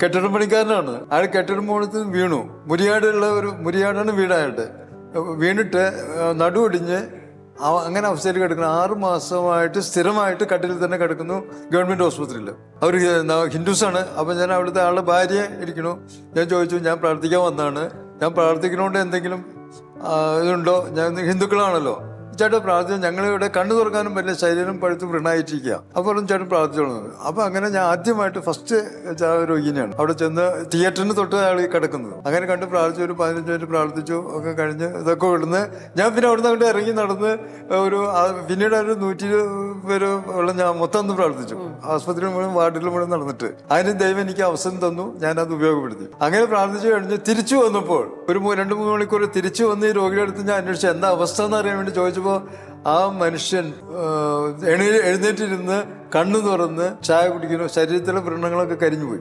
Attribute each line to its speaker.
Speaker 1: കെട്ടിട പണിക്കാരനാണ്. അയാൾ കെട്ടിടം പോണത്ത് വീണു. മുരിയാടുള്ള ഒരു മുരിയാടാണ് വീടായിട്ട് വീണിട്ട് നടുവൊടിഞ്ഞ് അങ്ങനെ അവസ്ഥയിൽ കിടക്കുന്നു. ആറ് മാസമായിട്ട് സ്ഥിരമായിട്ട് കട്ടിലിൽ തന്നെ കിടക്കുന്നു ഗവൺമെന്റ് ഹോസ്പിറ്റലിൽ. അവർ ഹിന്ദുസാണ്. അപ്പം ഞാൻ അവിടുത്തെ ആളുടെ ഭാര്യ ഇരിക്കണു ഞാൻ ചോദിച്ചു ഞാൻ പ്രാർത്ഥിക്കാൻ വന്നതാണ്. ഞാൻ പ്രാർത്ഥിക്കണോണ്ട് എന്തെങ്കിലും ഇതുണ്ടോ? ഞാൻ ഹിന്ദുക്കളാണല്ലോ. ചേട്ടൻ പ്രാർത്ഥിച്ചു ഞങ്ങളിവിടെ കണ്ണു തുറക്കാനും പറ്റില്ല ശരീരം പഴുത്ത് വൃണായിട്ടിരിക്കുക. അപ്പോൾ ചേട്ടൻ പ്രാർത്ഥിച്ചോളൂ. അപ്പോൾ അങ്ങനെ ഞാൻ ആദ്യമായിട്ട് ഫസ്റ്റ് രോഗിനെയാണ്. അവിടെ ചെന്ന് തിയേറ്ററിന് തൊട്ട് അയാൾ കിടക്കുന്നത്. അങ്ങനെ കണ്ട് പ്രാർത്ഥിച്ചു ഒരു പതിനഞ്ച് മിനിറ്റ് പ്രാർത്ഥിച്ചു ഒക്കെ കഴിഞ്ഞ് ഇതൊക്കെ ഇവിടുന്ന് ഞാൻ പിന്നെ അവിടുന്ന് അങ്ങോട്ട് ഇറങ്ങി നടന്ന് ഒരു പിന്നീട് ഒരു നൂറ്റി പേര് ഉള്ള ഞാൻ മൊത്തം ഒന്ന് പ്രാർത്ഥിച്ചു. ആസ്പത്രിയിൽ മുഴുവൻ വാർഡിൽ മുഴുവൻ നടന്നിട്ട്. അതിന് ദൈവം എനിക്ക് അവസരം തന്നു ഞാൻ അത് ഉപയോഗപ്പെടുത്തി. അങ്ങനെ പ്രാർത്ഥിച്ചു കഴിഞ്ഞ് തിരിച്ചു വന്നപ്പോൾ ഒരു രണ്ട് മൂന്ന് മണിക്കൂർ തിരിച്ചു വന്ന് ഈ രോഗിയുടെ അടുത്ത് ഞാൻ അന്വേഷിച്ചു. എന്താ അവസ്ഥ എന്ന് അറിയാൻ വേണ്ടി ചോദിച്ചപ്പോൾ ആ മനുഷ്യൻ എഴുന്നേറ്റിരുന്ന് കണ്ണു തുറന്ന് ചായ കുടിക്കുന്നു. ശരീരത്തിലെ വ്രണങ്ങളൊക്കെ കരിഞ്ഞു പോയി